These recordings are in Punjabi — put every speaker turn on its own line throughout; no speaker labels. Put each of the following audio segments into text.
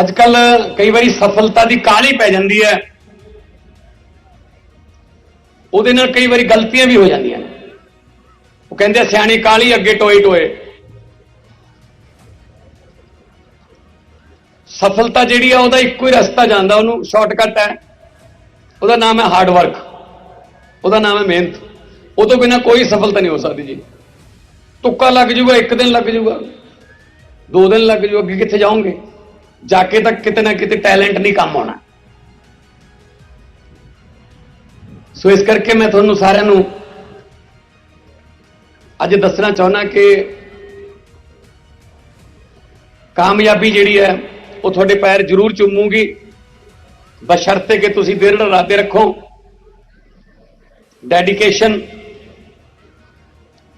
ਅੱਜ ਕੱਲ ਕਈ ਵਾਰੀ ਸਫਲਤਾ ਦੀ ਕਾਹਲੀ ਪੈ ਜਾਂਦੀ ਹੈ। ਉਹਦੇ ਨਾਲ ਕਈ ਵਾਰੀ ਗਲਤੀਆਂ ਵੀ ਹੋ ਜਾਂਦੀਆਂ ਉਹ ਕਹਿੰਦੇ ਸਿਆਣੀ ਕਾਹਲੀ ਅੱਗੇ ਟੋਏ ਟੋਏ। ਸਫਲਤਾ ਜਿਹੜੀ ਆ, ਉਹਦਾ ਇੱਕੋ ਹੀ ਰਸਤਾ ਜਾਂਦਾ। ਉਹਨੂੰ ਸ਼ਾਰਟਕਟ ਹੈ। ਉਹਦਾ ਨਾਮ ਹੈ ਹਾਰਡ ਵਰਕ ਉਹਦਾ ਨਾਮ ਹੈ ਮਿਹਨਤ। ਉਹ ਤੋਂ ਬਿਨਾ ਕੋਈ ਸਫਲਤਾ ਨਹੀਂ ਹੋ ਸਕਦੀ ਜੀ। ਤੁੱਕਾ ਲੱਗ ਜੂਗਾ, ਇੱਕ ਦਿਨ ਲੱਗ ਜੂਗਾ। ਦੋ ਦਿਨ ਲੱਗ ਜੂ ਅੱਗੇ ਕਿੱਥੇ ਜਾਓਗੇ? ਜਾ ਕੇ ਤਾਂ ਕਿਤੇ ਨਾ ਕਿਤੇ ਟੈਲੈਂਟ ਨਹੀਂ ਕੰਮ ਆਉਣਾ। ਸੋ ਇਸ ਕਰਕੇ ਮੈਂ ਤੁਹਾਨੂੰ ਸਾਰਿਆਂ ਨੂੰ ਅੱਜ ਦੱਸਣਾ ਚਾਹੁੰਦਾ ਕਿ ਕਾਮਯਾਬੀ ਜਿਹੜੀ ਹੈ, ਉਹ ਤੁਹਾਡੇ ਪੈਰ ਜ਼ਰੂਰ ਚੁੰਮੂਗੀ। ਬਸ਼ਰਤੇ ਕਿ ਤੁਸੀਂ ਦਿਲ ਇਰਾਦੇ ਰੱਖੋ। ਡੈਡੀਕੇਸ਼ਨ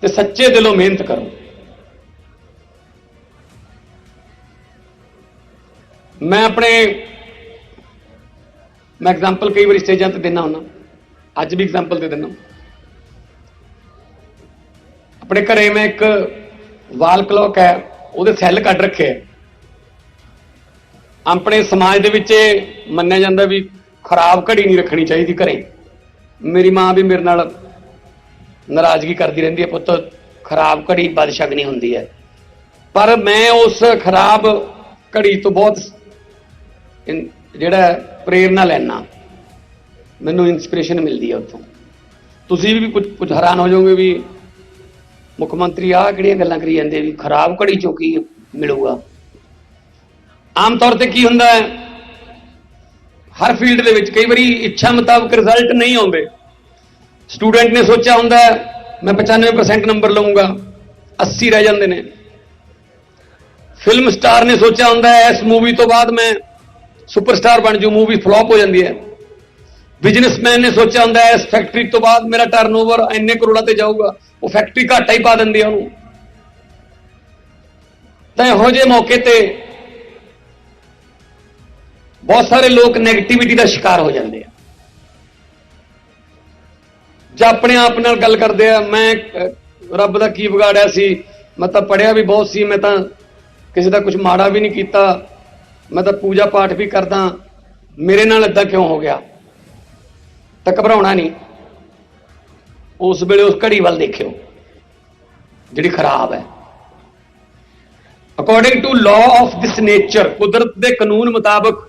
ਤੇ ਸੱਚੇ ਦਿਲੋਂ ਮਿਹਨਤ ਕਰੋ। ਮੈਂ ਆਪਣੇ ਮੈਂ ਐਗਜ਼ਾਮਪਲ ਕਈ ਵਾਰੀ ਸਟੇਜਾਂ ਤੇ ਦਿੰਦਾ ਹੁੰਦਾ। ਅੱਜ ਵੀ ਐਗਜ਼ਾਮਪਲ ਦੇ ਦਿੰਦਾ ਆਪਣੇ ਘਰੇ ਮੈਂ ਇੱਕ ਵਾਲ ਕਲੌਕ ਹੈ, ਉਹਦੇ ਸੈੱਲ ਕੱਢ ਰੱਖੇ ਆਪਣੇ ਸਮਾਜ ਦੇ ਵਿੱਚ ਇਹ ਮੰਨਿਆ ਜਾਂਦਾ ਵੀ ਖਰਾਬ ਘੜੀ ਨਹੀਂ ਰੱਖਣੀ ਚਾਹੀਦੀ ਘਰੇ। ਮੇਰੀ ਮਾਂ ਵੀ ਮੇਰੇ ਨਾਲ ਨਾਰਾਜ਼ਗੀ ਕਰਦੀ ਰਹਿੰਦੀ ਹੈ, ਪੁੱਤ, ਖਰਾਬ ਘੜੀ ਬਦਸ਼ਗਨੀ ਹੁੰਦੀ ਹੈ। ਪਰ ਮੈਂ ਉਸ ਖਰਾਬ ਘੜੀ ਤੋਂ ਬਹੁਤ ਜਿਹੜਾ ਹੈ, ਪ੍ਰੇਰਨਾ ਲੈਣਾ। ਮੈਨੂੰ ਇਨਸਪੀਰੇਸ਼ਨ ਮਿਲਦੀ ਹੈ ਉੱਥੋਂ। ਤੁਸੀਂ ਵੀ ਕੁਝ ਕੁਝ ਹੈਰਾਨ ਹੋ ਜਾਓਗੇ ਵੀ ਮੁੱਖ ਮੰਤਰੀ ਆਹ ਕਿਹੜੀਆਂ ਗੱਲਾਂ ਕਰੀ ਜਾਂਦੇ ਵੀ ਖਰਾਬ ਘੜੀ ਚੋਂ ਕੀ ਮਿਲੂਗਾ। ਆਮ ਤੌਰ ਤੇ ਕੀ ਹੁੰਦਾ ਹੈ ਹਰ ਫੀਲਡ ਦੇ ਵਿੱਚ ਕਈ ਵਾਰੀ ਇੱਛਾ ਮੁਤਾਬਕ ਰਿਜ਼ਲਟ ਨਹੀਂ ਆਉਂਦੇ। ਸਟੂਡੈਂਟ ਨੇ ਸੋਚਿਆ ਹੁੰਦਾ ਮੈਂ 95% ਨੰਬਰ ਲਵਾਂਗਾ 80 ਰਹਿ ਜਾਂਦੇ ਨੇ। ਫਿਲਮ ਸਟਾਰ ਨੇ ਸੋਚਿਆ ਹੁੰਦਾ ਇਸ ਮੂਵੀ ਤੋਂ ਬਾਅਦ ਮੈਂ ਸੁਪਰਸਟਾਰ ਬਣ ਜੂ, ਮੂਵੀ ਫਲॉप ਹੋ ਜਾਂਦੀ ਹੈ। ਬਿਜ਼ਨਸਮੈਨ ਨੇ ਸੋਚਿਆ ਹੁੰਦਾ ਹੈ, ਇਸ ਫੈਕਟਰੀ ਤੋਂ ਬਾਅਦ ਮੇਰਾ ਟਰਨਓਵਰ ਇੰਨੇ ਕਰੋੜਾਂ ਤੇ ਜਾਊਗਾ। ਉਹ ਫੈਕਟਰੀ ਘਾਟਾ ਹੀ ਪਾ ਦਿੰਦੀ ਹੈ ਉਹਨੂੰ। ਤਾਂ ਇਹੋ ਜਿਹੇ ਮੌਕੇ ਤੇ ਬਹੁਤ ਸਾਰੇ ਲੋਕ 네ਗੇਟਿਵਿਟੀ ਦਾ ਸ਼ਿਕਾਰ ਹੋ ਜਾਂਦੇ ਆ। ਜਾਂ ਆਪਣੇ ਆਪ ਨਾਲ ਗੱਲ ਕਰਦੇ ਆ, ਮੈਂ ਰੱਬ ਦਾ ਕੀ ਵਿਗਾੜਿਆ ਸੀ, ਮੈਂ ਤਾਂ ਪੜਿਆ ਵੀ ਬਹੁਤ ਸੀ, ਮੈਂ ਤਾਂ ਕਿਸੇ ਦਾ ਕੁਝ ਮਾੜਾ ਵੀ ਨਹੀਂ ਕੀਤਾ। ਮੈਂ ਤਾਂ ਪੂਜਾ ਪਾਠ ਵੀ ਕਰਦਾ, ਮੇਰੇ ਨਾਲ ਇਦਾਂ ਕਿਉਂ ਹੋ ਗਿਆ? ਤਾਂ ਘਬਰਾਉਣਾ ਨਹੀਂ। ਉਸ ਵੇਲੇ ਉਸ ਘੜੀ ਵੱਲ ਦੇਖਿਓ, ਜਿਹੜੀ ਖਰਾਬ ਹੈ। According to law of this nature ਕੁਦਰਤ ਦੇ ਕਾਨੂੰਨ ਮੁਤਾਬਕ,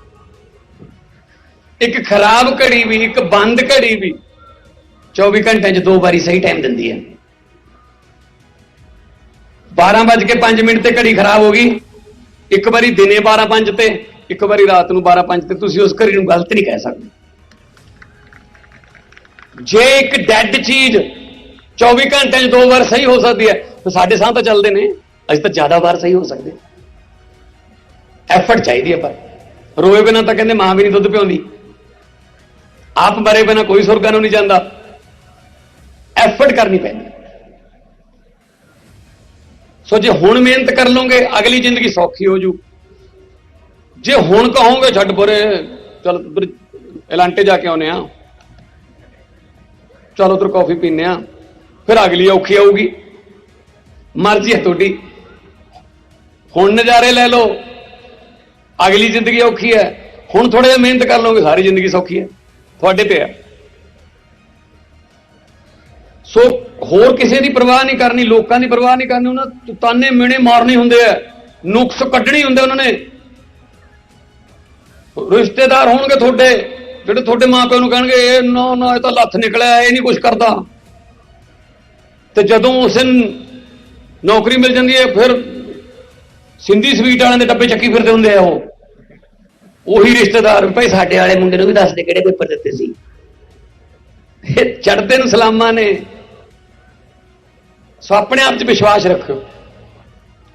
ਇੱਕ ਖਰਾਬ ਘੜੀ ਵੀ, ਇੱਕ ਬੰਦ ਘੜੀ ਵੀ 24 ਘੰਟਿਆਂ 'ਚ ਦੋ ਵਾਰੀ ਸਹੀ ਟਾਈਮ ਦਿੰਦੀ ਹੈ। 12:05 ਮਿੰਟ ਤੇ ਘੜੀ ਖਰਾਬ ਹੋ ਗਈ। ਇੱਕ ਵਾਰੀ ਦਿਨੇ 12:05 ਤੇ, ਇੱਕ ਵਾਰੀ ਰਾਤ ਨੂੰ 12:05 ਤੇ, ਤੁਸੀਂ ਉਸ ਘੜੀ ਨੂੰ ਗਲਤ ਨਹੀਂ ਕਹਿ ਸਕਦੇ। ਜੇ ਇੱਕ ਡੈੱਡ ਚੀਜ਼ 24 ਘੰਟਿਆਂ 'ਚ ਦੋ ਵਾਰ ਸਹੀ ਹੋ ਸਕਦੀ ਹੈ, ਤਾਂ ਸਾਡੇ ਸਾਹ ਤਾਂ ਚੱਲਦੇ ਨੇ ਅਸੀਂ ਤਾਂ ਜ਼ਿਆਦਾ ਵਾਰ ਸਹੀ ਹੋ ਸਕਦੇ। ਐਫਰਟ ਚਾਹੀਦੀ ਹੈ ਪਰ। ਰੋਏ ਬਿਨਾ ਤਾਂ ਕਹਿੰਦੇ ਮਾਂ ਵੀ ਨਹੀਂ ਦੁੱਧ ਪਿਉਂਦੀ। ਆਪ ਮਰੇ ਬਿਨਾ ਕੋਈ ਸੁਰਗਾ ਨੂੰ ਨਹੀਂ ਜਾਂਦਾ। ਐਫਰਟ ਕਰਨੀ ਪੈਂਦੀ। ਸੋ ਜੇ ਹੁਣ ਮਿਹਨਤ ਕਰ ਲਓਗੇ, ਅਗਲੀ ਜ਼ਿੰਦਗੀ ਸੌਖੀ ਹੋ ਜੂ। ਜੇ ਹੁਣ ਕਹੋਗੇ, ਛੱਡ ਪਰੇ, ਚਲ ਉਧਰ ਐਲਾਂਟੇ ਜਾ ਕੇ ਆਉਨੇ ਆ ਚਲ ਉਧਰ ਕਾਫੀ ਪੀਨੇ ਆ ਫਿਰ ਅਗਲੀ ਔਖੀ ਆਊਗੀ। ਮਰਜ਼ੀ ਹੈ ਤੁਹਾਡੀ। ਹੁਣ ਨਜ਼ਾਰੇ ਲੈ ਲਓ, ਅਗਲੀ ਜ਼ਿੰਦਗੀ ਔਖੀ ਹੈ। ਹੁਣ ਥੋੜਾ ਜਿਹਾ ਮਿਹਨਤ ਕਰ ਲਓਗੇ, ਸਾਰੀ ਜ਼ਿੰਦਗੀ ਸੌਖੀ ਹੈ। ਤੁਹਾਡੇ ਤੇ ਹੈ। ਸੋ ਹੋਰ ਕਿਸੇ ਦੀ ਪਰਵਾਹ ਨਹੀਂ ਕਰਨੀ, ਲੋਕਾਂ ਦੀ ਪਰਵਾਹ ਨਹੀਂ ਕਰਨੀ, ਉਹਨਾਂ ਤਾਨੇ ਮਿਹਣੇ ਮਾਰਨੇ ਹੁੰਦੇ ਆ, ਨੁਕਸ ਕੱਢਣੀ ਹੁੰਦੇ ਉਹਨਾਂ ਨੇ। ਰਿਸ਼ਤੇਦਾਰ ਹੋਣਗੇ ਤੁਹਾਡੇ, ਜਿਹੜੇ ਤੁਹਾਡੇ ਮਾਪਿਆਂ ਨੂੰ ਕਹਿਣਗੇ, ਇਹ ਨਾ ਨਾ, ਇਹ ਤਾਂ ਲੱਥ ਨਿਕਲਿਆ, ਇਹ ਨਹੀਂ ਕੁਝ ਕਰਦਾ। ਤੇ ਜਦੋਂ ਉਸ ਦਿਨ ਨੌਕਰੀ ਮਿਲ ਜਾਂਦੀ ਹੈ, ਫਿਰ ਸਿੰਧੀ ਸਵੀਟ ਵਾਲਿਆਂ ਦੇ ਡੱਬੇ ਚੱਕੀ ਫਿਰਦੇ ਹੁੰਦੇ ਆ ਉਹ। ਉਹੀ ਰਿਸ਼ਤੇਦਾਰ ਭਾਈ ਸਾਡੇ ਵਾਲੇ ਮੁੰਡੇ ਨੂੰ ਵੀ ਦੱਸਦੇ ਕਿਹੜੇ ਪੇਪਰ ਦਿੱਤੇ ਸੀ। ਇਹ ਚੜਦੇ ਨੂੰ ਸਲਾਮਾਂ ਨੇ। ਸੋ ਆਪਣੇ ਆਪ 'ਚ ਵਿਸ਼ਵਾਸ ਰੱਖਿਓ।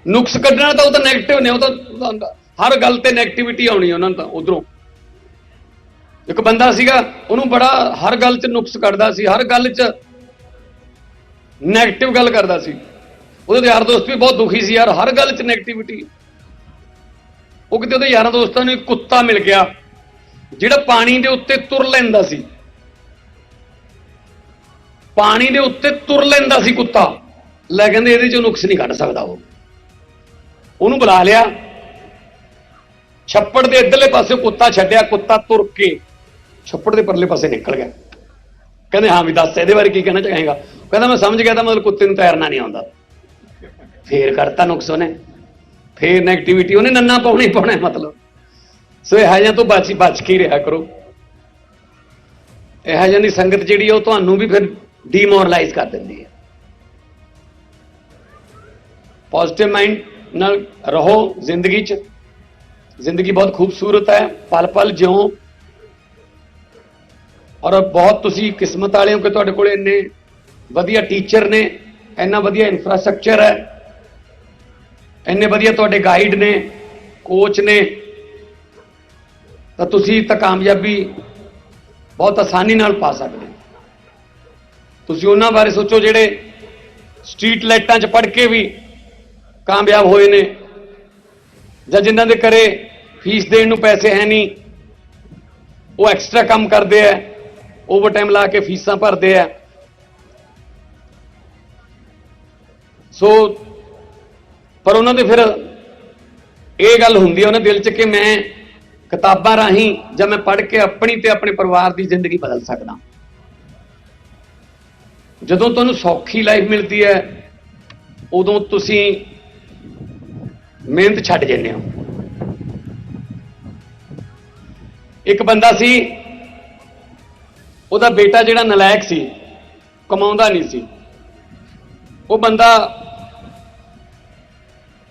ਨੁਕਸ ਕੱਢਣਾ ਤਾਂ ਉਹ ਤਾਂ ਨੈਗੇਟਿਵ ਨੇ, ਉਹ ਤਾਂ ਹਰ ਗੱਲ ਤੇ ਨੈਗੇਟਿਵਿਟੀ ਆਉਣੀ ਉਹਨਾਂ ਨੂੰ ਤਾਂ, ਉਧਰੋਂ। ਇੱਕ ਬੰਦਾ ਸੀਗਾ, ਉਹਨੂੰ ਬੜਾ ਹਰ ਗੱਲ 'ਚ ਨੁਕਸ ਕੱਢਦਾ ਸੀ, ਹਰ ਗੱਲ 'ਚ ਨੈਗੇਟਿਵ ਗੱਲ ਕਰਦਾ ਸੀ। ਉਹਦੇ ਯਾਰ ਦੋਸਤ ਵੀ ਬਹੁਤ ਦੁਖੀ ਸੀ ਯਾਰ, ਹਰ ਗੱਲ 'ਚ ਨੈਗੇਟਿਵਿਟੀ ਉਹ ਕਿਤੇ ਉਹਦੇ ਯਾਰਾਂ ਦੋਸਤਾਂ ਨੂੰ ਇੱਕ ਕੁੱਤਾ ਮਿਲ ਗਿਆ, ਜਿਹੜਾ ਪਾਣੀ ਦੇ ਉੱਤੇ ਤੁਰ ਲੈਂਦਾ ਸੀ। ਪਾਣੀ ਦੇ ਉੱਤੇ ਤੁਰ ਲੈਂਦਾ ਸੀ ਕੁੱਤਾ। ਲੈ ਕਹਿੰਦੇ ਇਹਦੇ ਚੋਂ ਨੁਕਸ ਨਹੀਂ ਕੱਢ ਸਕਦਾ ਉਹ। ਉਹਨੂੰ ਬੁਲਾ ਲਿਆ। ਛੱਪੜ ਦੇ ਇੱਧਰਲੇ ਪਾਸੇ ਕੁੱਤਾ ਛੱਡਿਆ ਕੁੱਤਾ ਤੁਰ ਕੇ। ਛੱਪੜ ਦੇ ਪਰਲੇ ਪਾਸੇ ਨਿਕਲ ਗਿਆ। ਕਹਿੰਦੇ ਹਾਂ ਵੀ ਦੱਸ ਇਹਦੇ ਬਾਰੇ ਕੀ ਕਹਿਣਾ ਚਾਹੇਗਾ? ਕਹਿੰਦਾ ਮੈਂ ਸਮਝ ਗਿਆ ਤਾਂ ਮਤਲਬ ਕੁੱਤੇ ਨੂੰ ਤੈਰਨਾ ਨਹੀਂ ਆਉਂਦਾ। ਫੇਰ ਕਰਤਾ ਨੁਕਸ ਉਹਨੇ। ਫੇਰ 네ਗੇਟਿਵਿਟੀ ਉਹਨੇ ਨੰਨਾ ਪਾਉਣਾ ਹੀ ਪਾਉਣਾ ਮਤਲਬ। ਸੋ ਇਹ ਜਿਹਾ ਤੋਂ ਬਚ ਬਚ ਕੇ ਰਿਹਾ ਕਰੋ। ਇਹ ਜਿਹੀ ਦੀ ਸੰਗਤ ਜਿਹੜੀ ਆ, ਉਹ ਤੁਹਾਨੂੰ ਵੀ ਫਿਰ ਡੀਮੋਰਲਾਈਜ਼ ਕਰ ਦਿੰਦੀ ਹੈ ਪੋਜ਼ਿਟਿਵ ਮਾਈਂਡ ਨਾਲ ਰਹੋ ਜ਼ਿੰਦਗੀ 'ਚ। ਜ਼ਿੰਦਗੀ ਬਹੁਤ ਖੂਬਸੂਰਤ ਹੈ। ਪਲ ਪਲ ਜਿਉ। ਔਰ ਬਹੁਤ ਤੁਸੀਂ ਕਿਸਮਤ ਵਾਲੇ ਹੋ ਕਿ ਤੁਹਾਡੇ ਕੋਲ ਇੰਨੇ ਵਧੀਆ ਟੀਚਰ ਨੇ, ਇੰਨਾ ਵਧੀਆ ਇਨਫਰਾਸਟ੍ਰਕਚਰ ਹੈ। ਇੰਨੇ ਵਧੀਆ ਤੁਹਾਡੇ ਗਾਈਡ ਨੇ ਕੋਚ ਨੇ। ਤਾਂ ਤੁਸੀਂ ਤਾਂ ਕਾਮਯਾਬੀ ਬਹੁਤ ਆਸਾਨੀ ਨਾਲ ਪਾ ਸਕਦੇ ਤੁਸੀਂ ਉਹਨਾਂ ਬਾਰੇ ਸੋਚੋ ਜਿਹੜੇ ਸਟਰੀਟ ਲਾਈਟਾਂ 'ਚ ਪੜ ਕੇ ਵੀ ਕਾਮਯਾਬ ਹੋਏ ਨੇ। ਜਾਂ ਜਿਨ੍ਹਾਂ ਦੇ ਘਰੇ ਫੀਸ ਦੇਣ ਨੂੰ ਪੈਸੇ ਹੈ ਨਹੀਂ, ਉਹ ਐਕਸਟਰਾ ਕੰਮ ਕਰਦੇ ਆ ਓਵਰਟਾਈਮ ਲਾ ਕੇ ਫੀਸਾਂ ਭਰਦੇ ਆ। ਸੋ ਪਰ ਉਹਨਾਂ ਦੇ ਫਿਰ ਇਹ ਗੱਲ ਹੁੰਦੀ ਹੈ ਉਹਨਾਂ ਦਿਲ 'ਚ ਕਿ ਮੈਂ ਕਿਤਾਬਾਂ ਰਾਹੀਂ ਜਾਂ ਮੈਂ ਪੜ੍ਹ ਕੇ ਆਪਣੀ ਤੇ ਆਪਣੇ ਪਰਿਵਾਰ ਦੀ ਜ਼ਿੰਦਗੀ ਬਦਲ ਸਕਦਾ। ਜਦੋਂ ਤੁਹਾਨੂੰ ਸੌਖੀ ਲਾਈਫ ਮਿਲਦੀ ਹੈ, ਉਦੋਂ ਤੁਸੀਂ ਮਿਹਨਤ ਛੱਡ ਜਾਂਦੇ ਹੋ। ਇੱਕ ਬੰਦਾ ਸੀ, ਉਹਦਾ ਬੇਟਾ ਜਿਹੜਾ ਨਲਾਇਕ ਸੀ, ਕਮਾਉਂਦਾ ਨਹੀਂ ਸੀ। ਉਹ ਬੰਦਾ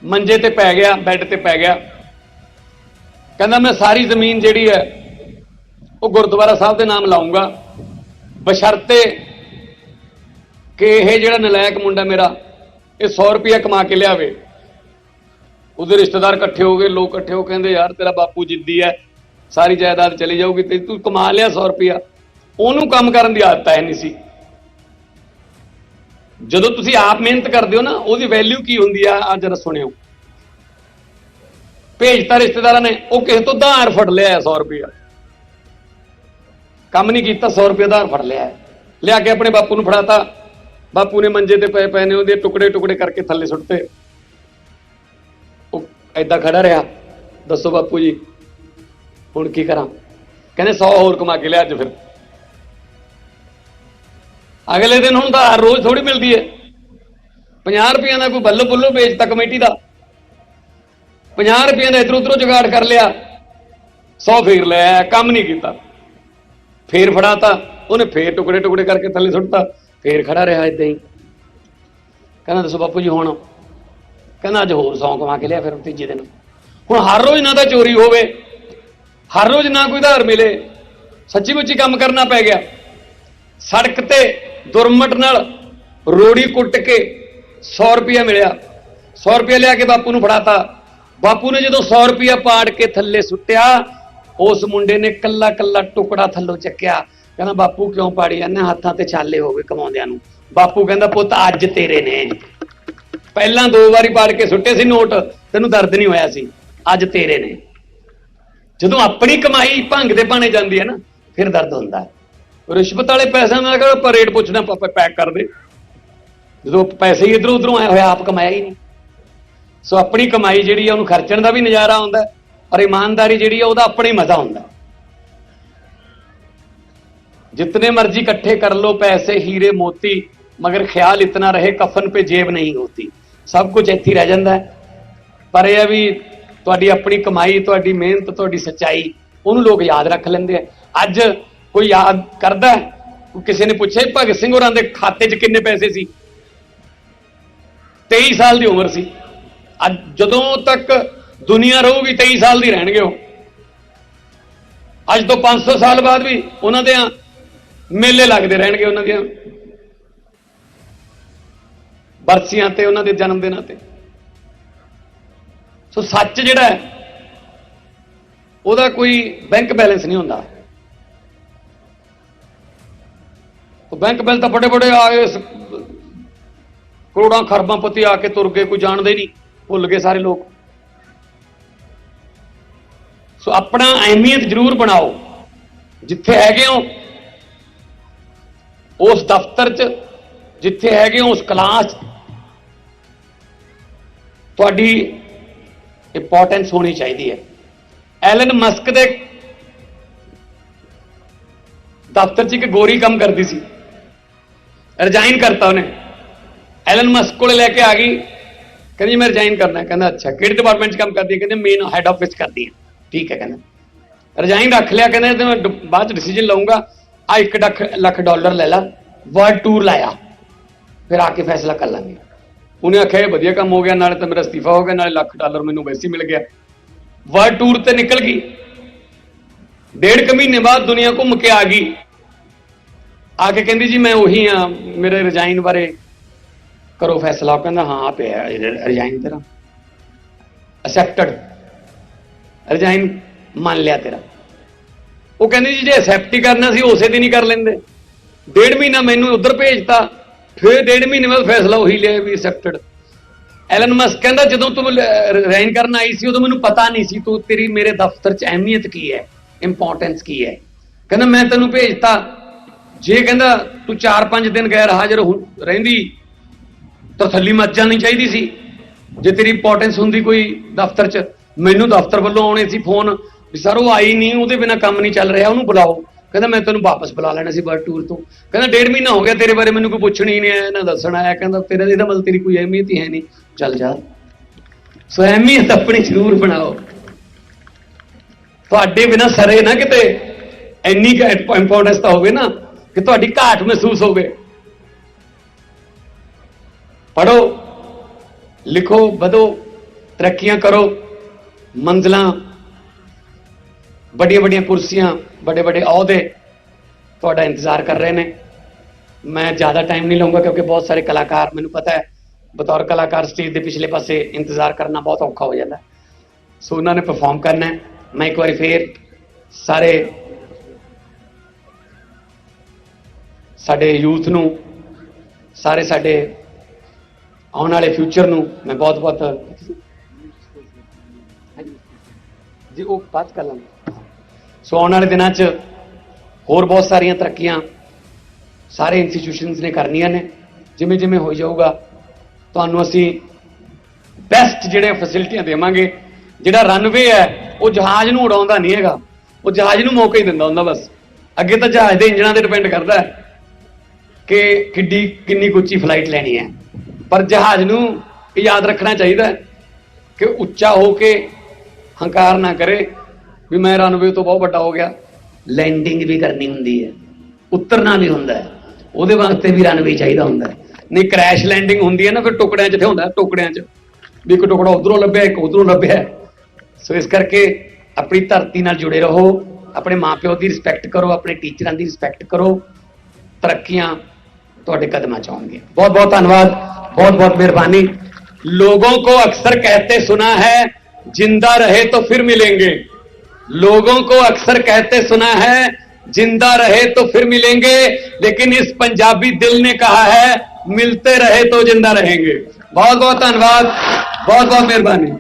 ਮੰਜੇ ਤੇ ਪੈ ਗਿਆ, ਬੈੱਡ ਤੇ ਪੈ ਗਿਆ। ਕਹਿੰਦਾ, ਮੈਂ ਸਾਰੀ ਜ਼ਮੀਨ ਜਿਹੜੀ ਹੈ, ਉਹ ਗੁਰਦੁਆਰਾ ਸਾਹਿਬ ਦੇ ਨਾਮ ਲਾਉਂਗਾ। ਬਸ਼ਰਤੇ ਕਿ ਇਹ ਜਿਹੜਾ ਨਲਾਇਕ ਮੁੰਡਾ ਮੇਰਾ, ਇਹ 100 ਰੁਪਇਆ ਕਮਾ ਕੇ ਲਿਆਵੇ। ਉਹਦੇ ਰਿਸ਼ਤੇਦਾਰ ਇਕੱਠੇ ਹੋ ਗਏ, ਲੋਕ ਇਕੱਠੇ ਹੋ ਕਹਿੰਦੇ, ਯਾਰ, ਤੇਰਾ ਬਾਪੂ ਜਿੱਦੀ ਹੈ, ਸਾਰੀ ਜਾਇਦਾਦ ਚਲੀ ਜਾਊਗੀ, ਤੇ ਤੂੰ ਕਮਾ ਲਿਆ 100 ਰੁਪਇਆ। ਉਹਨੂੰ ਕੰਮ ਕਰਨ ਦੀ ਆਦਤ ਹੈ ਨਹੀਂ ਸੀ। ਜਦੋਂ ਤੁਸੀਂ ਆਪ ਮਿਹਨਤ ਕਰਦੇ ਹੋ ਨਾ, ਉਹਦੀ ਵੈਲਿਊ ਕੀ ਹੁੰਦੀ ਆ? ਆ ਜਰਾ ਸੁਣਿਓ। ਭੇਜਤਾ ਰਿਸ਼ਤੇਦਾਰਾਂ ਨੇ, ਉਹ ਕਿਸੇ ਤੋਂ ਧਾਰ ਫੜ ਲਿਆ 100 ਰੁਪਇਆ। ਕੰਮ ਨਹੀਂ ਕੀਤਾ 100 ਰੁਪਏ ਧਾਰ ਫੜ ਲਿਆ ਲਿਆ ਕੇ ਆਪਣੇ ਬਾਪੂ ਨੂੰ ਫੜਾਤਾ। ਬਾਪੂ ਨੇ ਮੰਜੇ ਤੇ ਪਏ ਪਏ ਨੇ, ਉਹਦੇ ਟੁਕੜੇ ਟੁਕੜੇ ਕਰਕੇ ਥੱਲੇ ਸੁੱਟਤੇ। ਐਦਾਂ ਖੜਾ ਰਿਹਾ। ਦੱਸੋ ਬਾਪੂ ਜੀ, ਹੁਣ ਕੀ ਕਰਾਂ? ਕਹਿੰਦੇ 100 ਹੋਰ ਕਮਾ ਕੇ ਲਿਆ ਅੱਜ ਫਿਰ। ਅਗਲੇ ਦਿਨ ਹੁਣ ਤਾਂ ਰੋਜ਼ ਥੋੜੀ ਮਿਲਦੀ ਹੈ 50 ਰੁਪਈਆਂ ਦਾ ਕੋਈ ਬੱਲੋ ਬੱਲੋ ਵੇਚਤਾ ਕਮੇਟੀ ਦਾ। 50 ਰੁਪਈਆਂ ਦਾ ਇਧਰ ਉਧਰੋਂ ਜੁਗਾੜ ਕਰ ਲਿਆ। 100 ਫੇਰ ਲੈ ਕੰਮ ਨਹੀਂ ਕੀਤਾ। ਫੇਰ ਫੜਾਤਾ, ਉਹਨੇ ਫੇਰ ਟੁਕੜੇ ਟੁਕੜੇ ਕਰਕੇ ਥੱਲੇ ਸੁੱਟਤਾ। ਫੇਰ ਖੜਾ ਰਿਹਾ ਇਦਾਂ ਹੀ। ਕਹਿੰਦਾ ਦੱਸੋ ਬਾਪੂ ਜੀ ਹੁਣ ਕਹਿੰਦਾ ਅੱਜ ਹੋਰ ਸੌਂ ਕਮਾ ਕੇ ਲਿਆ ਫਿਰ ਤੀਜੇ ਦਿਨ ਹੁਣ ਹਰ ਰੋਜ਼ ਨਾ ਤਾਂ ਚੋਰੀ ਹੋਵੇ, ਹਰ ਰੋਜ਼ ਨਾ ਕੋਈ ਧਾਰ ਮਿਲੇ, ਸੱਚੀ ਮੁੱਚੀ ਕੰਮ ਕਰਨਾ ਪੈ ਗਿਆ। ਸੜਕ ਤੇ ਦੁਰਮਟ ਨਾਲ ਰੋੜੀ ਕੁੱਟ ਕੇ 100 ਰੁਪਇਆ ਮਿਲਿਆ। 100 ਰੁਪਇਆ ਲਿਆ ਕੇ ਬਾਪੂ ਨੂੰ ਫੜਾਤਾ। ਬਾਪੂ ਨੇ ਜਦੋਂ 100 ਰੁਪਇਆ ਪਾੜ ਕੇ ਥੱਲੇ ਸੁੱਟਿਆ, ਉਸ ਮੁੰਡੇ ਨੇ ਕੱਲਾ ਕੱਲਾ ਟੁਕੜਾ ਥੱਲੋਂ ਚੱਕਿਆ। ਕਹਿੰਦਾ, ਬਾਪੂ ਕਿਉਂ ਪਾੜੀ ਜਾਂਦੇ ਹੱਥਾਂ ਤੇ ਛਾਲੇ ਹੋ ਗਏ ਕਮਾਉਂਦਿਆਂ ਨੂੰ। ਬਾਪੂ ਕਹਿੰਦਾ, ਪੁੱਤ, ਅੱਜ ਤੇਰੇ ਨੇ। ਪਹਿਲਾਂ ਦੋ ਵਾਰੀ ਪਾੜ ਕੇ ਸੁੱਟੇ ਸੀ ਨੋਟ, ਤੈਨੂੰ ਦਰਦ ਨਹੀਂ ਹੋਇਆ ਸੀ। ਅੱਜ ਤੇਰੇ ਨੇ। ਜਦੋਂ ਆਪਣੀ ਕਮਾਈ ਭੰਗ ਦੇ ਪਾਣੇ ਜਾਂਦੀ ਹੈ ਨਾ, ਫਿਰ ਦਰਦ ਹੁੰਦਾ ਰਿਸ਼ਵਤ ਵਾਲੇ ਪੈਸਿਆਂ ਨਾਲ ਕਰੋ ਪਰ ਰੇਟ ਪੁੱਛਣਾ ਪਾਪਾ ਪੈਕ ਕਰ ਦੇ। ਜਦੋਂ ਪੈਸੇ ਹੀ ਇਧਰੋਂ ਉਧਰੋਂ ਆਇਆ ਹੋਇਆ ਆਪ ਕਮਾਇਆ ਹੀ ਨਹੀਂ। ਸੋ ਆਪਣੀ ਕਮਾਈ ਜਿਹੜੀ ਆ, ਉਹਨੂੰ ਖਰਚਣ ਦਾ ਵੀ ਨਜ਼ਾਰਾ ਆਉਂਦਾ ਪਰ ਇਮਾਨਦਾਰੀ ਜਿਹੜੀ ਆ, ਉਹਦਾ ਆਪਣਾ ਹੀ ਮਜ਼ਾ ਹੁੰਦਾ ਜਿੰਨੇ ਮਰਜ਼ੀ ਇਕੱਠੇ ਕਰ ਲੋ ਪੈਸੇ, ਹੀਰੇ, ਮੋਤੀ, ਮਗਰ ਖਿਆਲ ਇਤਨਾ ਰਹੇ, ਕਫਨ ਪੇ ਜੇਬ ਨਹੀਂ ਹੋਤੀ ਸਭ ਕੁਝ ਇੱਥੇ ਰਹਿ ਜਾਂਦਾ ਪਰ ਇਹ ਹੈ ਵੀ ਤੁਹਾਡੀ ਆਪਣੀ ਕਮਾਈ, ਤੁਹਾਡੀ ਮਿਹਨਤ, ਤੁਹਾਡੀ ਸੱਚਾਈ, ਉਹਨੂੰ ਲੋਕ ਯਾਦ ਰੱਖ ਲੈਂਦੇ ਆ। ਅੱਜ ਕੋਈ ਯਾਦ ਕਰਦਾ ਕਿਸੇ ਨੇ ਪੁੱਛਿਆ ਭਗਤ ਸਿੰਘ ਹੋਰਾਂ ਦੇ ਖਾਤੇ 'ਚ ਕਿੰਨੇ ਪੈਸੇ ਸੀ? 23 ਸਾਲ ਦੀ ਉਮਰ ਸੀ। ਅੱਜ ਜਦੋਂ ਤੱਕ ਦੁਨੀਆ ਰਹੂਗੀ 23 ਸਾਲ ਦੀ ਰਹਿਣਗੇ ਉਹ। ਅੱਜ ਤੋਂ 500 ਸਾਲ ਬਾਅਦ ਵੀ ਉਹਨਾਂ ਦੇ ਮੇਲੇ ਲੱਗਦੇ ਰਹਿਣਗੇ ਉਹਨਾਂ ਦੀਆਂ ਬਰਸੀਆਂ ਤੇ, ਉਹਨਾਂ ਦੇ ਜਨਮ ਦਿਨਾਂ ਤੇ। ਸੋ ਸੱਚ ਜਿਹੜਾ ਹੈ, ਉਹਦਾ ਕੋਈ ਬੈਂਕ ਬੈਲੈਂਸ ਨਹੀਂ ਹੁੰਦਾ। ਉਹ ਬੈਂਕ ਬੈਲ ਤਾਂ ਬੜੇ ਬੜੇ ਆਏ ਸ- ਕਰੋੜਾਂ ਖਰਬਾਂ ਪਤੀ ਆ ਕੇ ਤੁਰ ਗਏ, ਕੋਈ ਜਾਣਦੇ ਨਹੀਂ, ਭੁੱਲ ਗਏ ਸਾਰੇ ਲੋਕ। ਸੋ ਆਪਣਾ ਅਹਿਮੀਅਤ ਜ਼ਰੂਰ ਬਣਾਓ, ਜਿੱਥੇ ਹੈਗੇ ਹੋ, ਉਸ ਦਫ਼ਤਰ 'ਚ, ਜਿੱਥੇ ਹੈਗੇ ਹੋ, ਉਸ ਕਲਾਸ 'ਚ। ਤੁਹਾਡੀ ਇੰਪੋਰਟੈਂਸ ਹੋਣੀ ਚਾਹੀਦੀ ਹੈ। ਐਲਨ ਮਸਕ ਦੇ ਦਫ਼ਤਰ 'ਚ ਇੱਕ ਗੋਰੀ ਕੰਮ ਕਰਦੀ ਸੀ। ਰਿਜ਼ਾਈਨ ਕਰਤਾ ਉਹਨੇ। ਐਲਨ ਮਸਕ ਕੋਲ ਲੈ ਕੇ ਆ ਗਈ। ਕਹਿੰਦੀ, ਮੈਂ ਰਿਜ਼ਾਈਨ ਕਰਨਾ ਕਹਿੰਦਾ, ਅੱਛਾ, ਕਿਹੜੇ ਡਿਪਾਰਟਮੈਂਟ 'ਚ ਕੰਮ ਕਰਦੀ ਹੈ? ਕਹਿੰਦੇ ਮੇਨ ਹੈੱਡ ਆਫਿਸ 'ਚ ਕਰਦੀ ਹੈ। ਠੀਕ ਹੈ, ਕਹਿੰਦਾ। ਰਿਜ਼ਾਈਨ ਰੱਖ ਲਿਆ, ਕਹਿੰਦੇ ਤੇ ਮੈਂ ਬਾਅਦ 'ਚ ਡਿਸੀਜਨ ਲਵਾਂਗਾ ਆ 1 ਲੱਖ ਲੱਖ ਡਾਲਰ ਲੈ ਲਾ। ਵਰਲਡ ਟੂਰ ਲਾਇਆ। ਫਿਰ ਆ ਕੇ ਫੈਸਲਾ ਕਰ ਲਾਂਗੇ। ਉਹਨੇ ਆਖਿਆ, ਇਹ ਵਧੀਆ ਕੰਮ ਹੋ ਗਿਆ, ਨਾਲੇ ਤਾਂ ਮੇਰਾ ਅਸਤੀਫਾ ਹੋ ਗਿਆ, ਨਾਲੇ ਲੱਖ ਡਾਲਰ ਮੈਨੂੰ ਵੈਸੇ ਮਿਲ ਗਿਆ। ਵਰਲਡ ਟੂਰ ਤੇ ਨਿਕਲ ਗਈ। ਡੇਢ ਕੁ ਮਹੀਨੇ ਬਾਅਦ ਦੁਨੀਆ ਘੁੰਮ ਕੇ ਆ ਗਈ। ਆ ਕੇ ਕਹਿੰਦੀ, ਜੀ, ਮੈਂ ਉਹੀ ਆ, ਮੇਰੇ ਰਿਜ਼ਾਈਨ ਬਾਰੇ ਕਰੋ ਫੈਸਲਾ। ਉਹ ਕਹਿੰਦਾ, ਹਾਂ ਪਿਆ ਰਿਜ਼ਾਈਨ ਤੇਰਾ। ਅਸੈਪਟਡ ਰਿਜ਼ਾਈਨ ਮੰਨ ਲਿਆ ਤੇਰਾ। ਉਹ ਕਹਿੰਦੀ, ਜੀ, ਜੇ ਅਸੈਪਟ ਹੀ ਕਰਨਾ ਸੀ, ਉਸੇ ਦਿਨ ਹੀ ਕਰ ਲੈਂਦੇ। ਡੇਢ ਮਹੀਨਾ ਮੈਨੂੰ ਉਧਰ ਭੇਜਤਾ। ਫਿਰ ਡੇਢ ਮਹੀਨੇ ਬਾਅਦ ਫੈਸਲਾ ਉਹੀ ਲਿਆ ਵੀ ਅਸੈਪਟਡ ਐਲਨ ਮਸਕ ਕਹਿੰਦਾ, ਜਦੋਂ ਤੂੰ ਰਿਜ਼ਾਈਨ ਕਰਨ ਆਈ ਸੀ, ਉਦੋਂ ਮੈਨੂੰ ਪਤਾ ਨਹੀਂ ਸੀ ਤੂੰ ਤੇਰੀ, ਮੇਰੇ ਦਫ਼ਤਰ 'ਚ ਅਹਿਮੀਅਤ ਕੀ ਹੈ ਇੰਪੋਰਟੈਂਸ ਕੀ ਹੈ। ਕਹਿੰਦਾ, ਮੈਂ ਤੈਨੂੰ ਭੇਜਤਾ। ਜੇ ਕਹਿੰਦਾ, ਤੂੰ 4-5 ਦਿਨ ਗੈਰ ਹਾਜ਼ਰ ਹੁ- ਰਹਿੰਦੀ, ਤਾਂ ਥੱਲੀ ਮੱਚ ਜਾਣੀ ਚਾਹੀਦੀ ਸੀ। ਜੇ ਤੇਰੀ ਇੰਪੋਰਟੈਂਸ ਹੁੰਦੀ ਕੋਈ ਦਫ਼ਤਰ 'ਚ, ਮੈਨੂੰ ਦਫ਼ਤਰ ਵੱਲੋਂ ਆਉਣੇ ਸੀ ਫੋਨ, ਵੀ ਸਰ ਉਹ ਆਈ ਨਹੀਂ, ਉਹਦੇ ਬਿਨਾ ਕੰਮ ਨਹੀਂ ਚੱਲ ਰਿਹਾ, ਉਹਨੂੰ ਬੁਲਾਓ। ਕਹਿੰਦਾ ਮੈਂ ਤੈਨੂੰ ਵਾਪਸ ਬੁਲਾ ਲੈਣਾ ਸੀ ਵਰਲਡ ਟੂਰ ਤੋਂ। ਕਹਿੰਦਾ ਡੇਢ ਮਹੀਨਾ ਹੋ ਗਿਆ ਤੇਰੇ ਬਾਰੇ ਮੈਨੂੰ ਕੋਈ ਪੁੱਛਣੀ ਨਹੀਂ ਆਇਆ, ਨਾ ਦੱਸਣ ਆਇਆ। ਕਹਿੰਦਾ ਤੇਰਾ ਇਹਦਾ ਮਤਲਬ ਤੇਰੀ ਕੋਈ ਅਹਿਮੀਅਤ ਹੀ ਹੈ ਨਹੀਂ। ਚੱਲ ਜਾ। ਸੋ ਅਹਿਮੀਅਤ ਆਪਣੀ ਜ਼ਰੂਰ ਬਣਾਓ। ਤੁਹਾਡੇ ਬਿਨਾ ਸਰੇ ਨਾ ਕਿਤੇ ਇੰਨੀ ਇੰਪੋਰਟੈਂਸ ਤਾਂ ਹੋਵੇ ਨਾ ਕਿ ਤੁਹਾਡੀ ਘਾਟ ਮਹਿਸੂਸ ਹੋਵੇ। ਪੜੋ ਲਿਖੋ, ਵਧੋ, ਤਰੱਕੀਆਂ ਕਰੋ, ਮੰਜ਼ਲਾਂ ਵੱਡੀਆਂ ਵੱਡੀਆਂ ਕੁਰਸੀਆਂ ਵੱਡੇ ਵੱਡੇ ਅਹੁਦੇ ਤੁਹਾਡਾ ਇੰਤਜ਼ਾਰ ਕਰ ਰਹੇ ਨੇ। ਮੈਂ ਜ਼ਿਆਦਾ ਟਾਈਮ ਨਹੀਂ ਲਵਾਂਗਾ ਕਿਉਂਕਿ ਬਹੁਤ ਸਾਰੇ ਕਲਾਕਾਰ, ਮੈਨੂੰ ਪਤਾ ਹੈ, ਬਤੌਰ ਕਲਾਕਾਰ ਸਟੇਜ ਦੇ ਪਿਛਲੇ ਪਾਸੇ ਇੰਤਜ਼ਾਰ ਕਰਨਾ ਬਹੁਤ ਔਖਾ ਹੋ ਜਾਂਦਾ ਸੋ ਉਹਨਾਂ ਨੇ ਪਰਫਾਰਮ ਕਰਨਾ ਹੈ। ਮੈਂ ਇੱਕ ਵਾਰੀ ਫੇਰ ਸਾਰੇ ਸਾਡੇ ਯੂਥ ਨੂੰ, ਸਾਰੇ ਸਾਡੇ ਆਉਣ ਵਾਲੇ ਫਿਊਚਰ ਨੂੰ ਮੈਂ ਬਹੁਤ ਬਹੁਤ ਜੀ, ਉਹ ਬਾਤ ਕਰ ਲਾਂਗੇ। ਸੋ ਆਉਣ ਵਾਲੇ ਦਿਨਾਂ 'ਚ ਹੋਰ ਬਹੁਤ ਸਾਰੀਆਂ ਤਰੱਕੀਆਂ ਸਾਰੇ ਇੰਸਟੀਟਿਊਸ਼ਨਸ ਨੇ ਕਰਨੀਆਂ ਨੇ। ਜਿਵੇਂ ਜਿਵੇਂ ਹੋ ਜਾਊਗਾ, ਤੁਹਾਨੂੰ ਅਸੀਂ ਬੈਸਟ ਜਿਹੜੇ ਫੈਸਿਲਿਟੀਆਂ ਦੇਵਾਂਗੇ, ਜਿਹੜਾ ਰਨਵੇ ਹੈ, ਉਹ ਜਹਾਜ਼ ਨੂੰ ਉਡਾਉਂਦਾ ਨਹੀਂ ਹੈਗਾ। ਉਹ ਜਹਾਜ਼ ਨੂੰ ਮੌਕਾ ਹੀ ਦਿੰਦਾ ਹੁੰਦਾ ਬਸ। ਅੱਗੇ ਤਾਂ ਜਹਾਜ਼ ਦੇ ਇੰਜਣਾਂ ਤੇ ਡਿਪੈਂਡ ਕਰਦਾ ਹੈ ਕਿ ਕਿੱਡੀ, ਕਿੰਨੀ ਕੁ ਉੱਚੀ ਫਲਾਈਟ ਲੈਣੀ ਹੈ। ਪਰ ਜਹਾਜ਼ ਨੂੰ ਇਹ ਯਾਦ ਰੱਖਣਾ ਚਾਹੀਦਾ ਕਿ ਉੱਚਾ ਹੋ ਕੇ ਹੰਕਾਰ ਨਾ ਕਰੇ। ਵੀ ਮੈਂ ਰਨਵੇ ਤੋਂ ਬਹੁਤ ਵੱਡਾ ਹੋ ਗਿਆ ਲੈਂਡਿੰਗ ਵੀ ਕਰਨੀ ਹੁੰਦੀ ਹੈ ਉਤਰਨਾ ਵੀ ਹੁੰਦਾ ਹੈ ਉਹਦੇ ਵਾਸਤੇ ਵੀ ਰਨਵੇ ਚਾਹੀਦਾ ਹੁੰਦਾ ਹੈ ਨਹੀਂ ਕ੍ਰੈਸ਼ ਲੈਂਡਿੰਗ ਹੁੰਦੀ ਹੈ ਨਾ ਫਿਰ ਟੁਕੜਿਆਂ 'ਚ ਤੇ ਹੁੰਦਾ ਹੈ, ਟੁਕੜਿਆਂ 'ਚ ਵੀ ਇੱਕ ਟੁਕੜਾ ਉਧਰੋਂ ਲੱਭਿਆ ਇੱਕ ਉਧਰੋਂ ਲੱਭਿਆ ਸੋ ਇਸ ਕਰਕੇ ਆਪਣੀ ਧਰਤੀ ਨਾਲ ਜੁੜੇ ਰਹੋ ਆਪਣੇ ਮਾਪਿਓ ਦੀ ਰਿਸਪੈਕਟ ਕਰੋ ਆਪਣੇ ਟੀਚਰਾਂ ਦੀ ਰਿਸਪੈਕਟ ਕਰੋ ਤਰੱਕੀਆਂ ਤੁਹਾਡੇ ਕਦਮਾਂ ਚ ਆਉਣਗੇ बहुत बहुत धन्यवाद बहुत बहुत मेहरबानी लोगों को अक्सर कहते सुना है जिंदा रहे तो फिर मिलेंगे लोगों को अक्सर कहते सुना है, ज़िंदा रहे तो फिर मिलेंगे, लेकिन इस पंजाबी दिल ने कहा है, मिलते रहे तो ज़िंदा रहेंगे। बहुत बहुत धन्यवाद बहुत बहुत मेहरबानी।